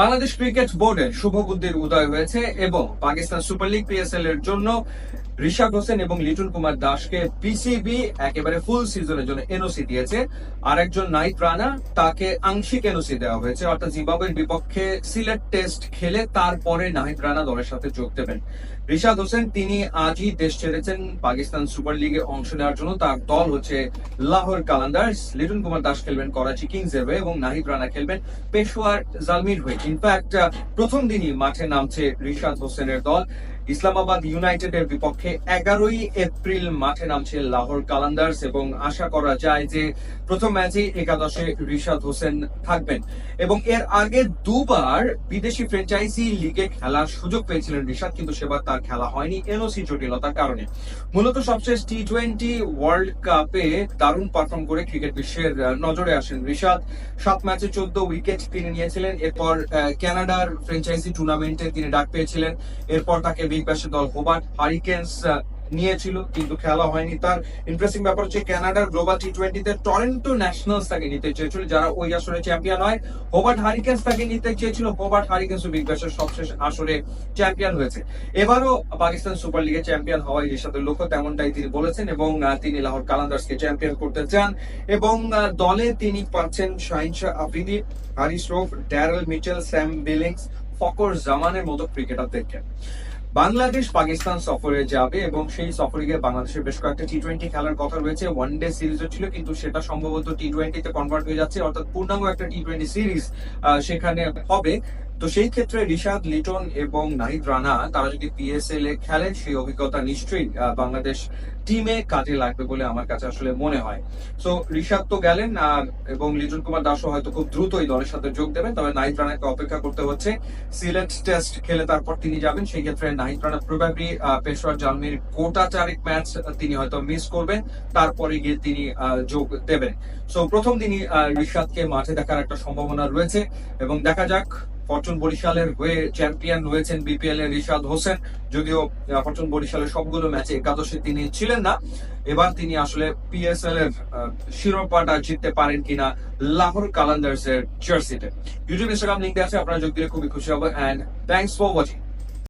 Bangladesh cricket বোর্ডের শুভ বুদ্ধির উদয় হয়েছে এবং পাকিস্তান সুপার লিগ পিএসএল এর জন্য ঋষাদ হোসেন এবং লিটন কুমার দাসকে পিসিবি একেবারে ফুল সিজনের জন্য এনওসি দিয়েছে। আর একজন নাইট রানা তাকে আংশিক এনওসি দেওয়া হয়েছে। অর্থাৎ জিম্বাবুয়ের বিপক্ষে সিলেট টেস্ট খেলে তারপরে নাহিদ রানা দলের সাথে যোগ দেবেন। রিশাদ হোসেন, তিনি আজই দেশ ছেড়েছেন পাকিস্তান সুপার লিগে অংশ নেওয়ার জন্য। তার দল হচ্ছে লাহোর কালান্দার্স লিটন কুমার দাস খেলবেন করাচি কিংস এর হয়ে এবং নাহিদ রানা খেলবেন পেশোয়ার জালমির হয়ে। ইনফ্যাক্ট প্রথম দিনই মাঠে নামছে রিশাদ হোসেনের দল। ইসলামাবাদ ইউনাইটেডের বিপক্ষে এগারোই এপ্রিল মাঠে নামছে লাহোর কালান্দার্স এবং আশা করা যায় যে প্রথম ম্যাচে একাদশে রিশাদ হোসেন থাকবেন। এবং এর আগে দুবার বিদেশি ফ্র্যাঞ্চাইজি লিগে খেলার সুযোগ পেয়েছিলেন রিশাদ, কিন্তু সেবার তার খেলা হয়নি এনওসি জটিলতার কারণে। মূলত সবশেষ টি টোয়েন্টি ওয়ার্ল্ড কাপে দারুণ পারফর্ম করে ক্রিকেট বিশ্বের নজরে আসেন রিশাদ। সাত ম্যাচে চোদ্দ উইকেট তিনি নিয়েছিলেন। এরপর কানাডার ফ্র্যাঞ্চাইজি টুর্নামেন্টে তিনি ডাক পেয়েছিলেন। এরপর তাকে বিগ দল হোবার্ট হারিকেন্স নিয়েছিল, কিন্তু খেলা হয়নি তার। ইন্টারেস্টিং ব্যাপার হচ্ছে কানাডার গ্লোবাল টি টোয়েন্টিতে টরেন্টো ন্যাশনালস তাকে নিতে চেয়েছিল, যারা ওই আসরে চ্যাম্পিয়ন হয়। হোবার্ট হারিকেন্স তাকে নিতে চেয়েছিল, হোবার্ট হারিকেন্স বিগ ব্যাশের সবশেষ আসরে চ্যাম্পিয়ন হয়েছে। এবারও পাকিস্তান সুপার লিগে চ্যাম্পিয়ন হওয়াই রিশাদের লক্ষ্য তেমনটাই তিনি বলেছেন, এবং তিনি লাহোর কালান্দার্সকে চ্যাম্পিয়ন করতে চান। এবং দলে তিনি পাচ্ছেন Shaheen Shah Afridi, Haris Rauf, Daryl Mitchell, Sam Billings Fakhar জামানের মতো ক্রিকেটারদেরকে। বাংলাদেশ পাকিস্তান সফরে যাবে এবং সেই সফরে গিয়ে বাংলাদেশের বেশ কয়েকটা টি টোয়েন্টি খেলার কথা রয়েছে। ওয়ান ডে সিরিজও ছিল, কিন্তু সেটা সম্ভবত টি টোয়েন্টিতে কনভার্ট হয়ে যাচ্ছে। অর্থাৎ পূর্ণাঙ্গ একটা টি টোয়েন্টি সিরিজ সেখানে হবে। তো সেই ক্ষেত্রে রিশাদ, লিটন এবং নাহিদ রানা, তারা যদি পিএসএল এ খেলেন, সেই অভিজ্ঞতা নিশ্চয়ই বাংলাদেশ টিমে কাজে লাগবে বলে আমার কাছে আসলে মনে হয়। সো ঋষাদ তো গেলেন, আর, এবং লিটন কুমার দাসও হয়তো খুব দ্রুতই দলের সাথে যোগ দেবেন, তবে নাহিদ রানাকে অপেক্ষা করতে হচ্ছে। সিলেট টেস্ট খেলে তারপর তিনি যাবেন, সেই ক্ষেত্রে নাহিদ রানা প্রবাবলি পেশোয়ার জালমির গোটা চারেক ম্যাচ তিনি হয়তো মিস করবেন, তারপরে গিয়ে তিনি যোগ দেবেন। সো প্রথম দিনই ঋষাদকে মাঠে দেখার একটা সম্ভাবনা রয়েছে, এবং দেখা যাক ফরচুন বরিশালের হয়ে চ্যাম্পিয়ন হয়েছেন বিপিএল এর রিশাদ হোসেন। যদিও ফরচুন বরিশালের সবগুলো ম্যাচে একাদশে তিনি ছিলেন না। এবার তিনি আসলে পিএসএল এর শিরোপাটা জিততে পারেন কিনা লাহোর কালান্দার্স এর জার্সিতে ইউটিউব ইনস্টাগ্রাম লিঙ্ক আছে, আপনারা যোগ দিলে খুবই খুশি হব। And thanks for watching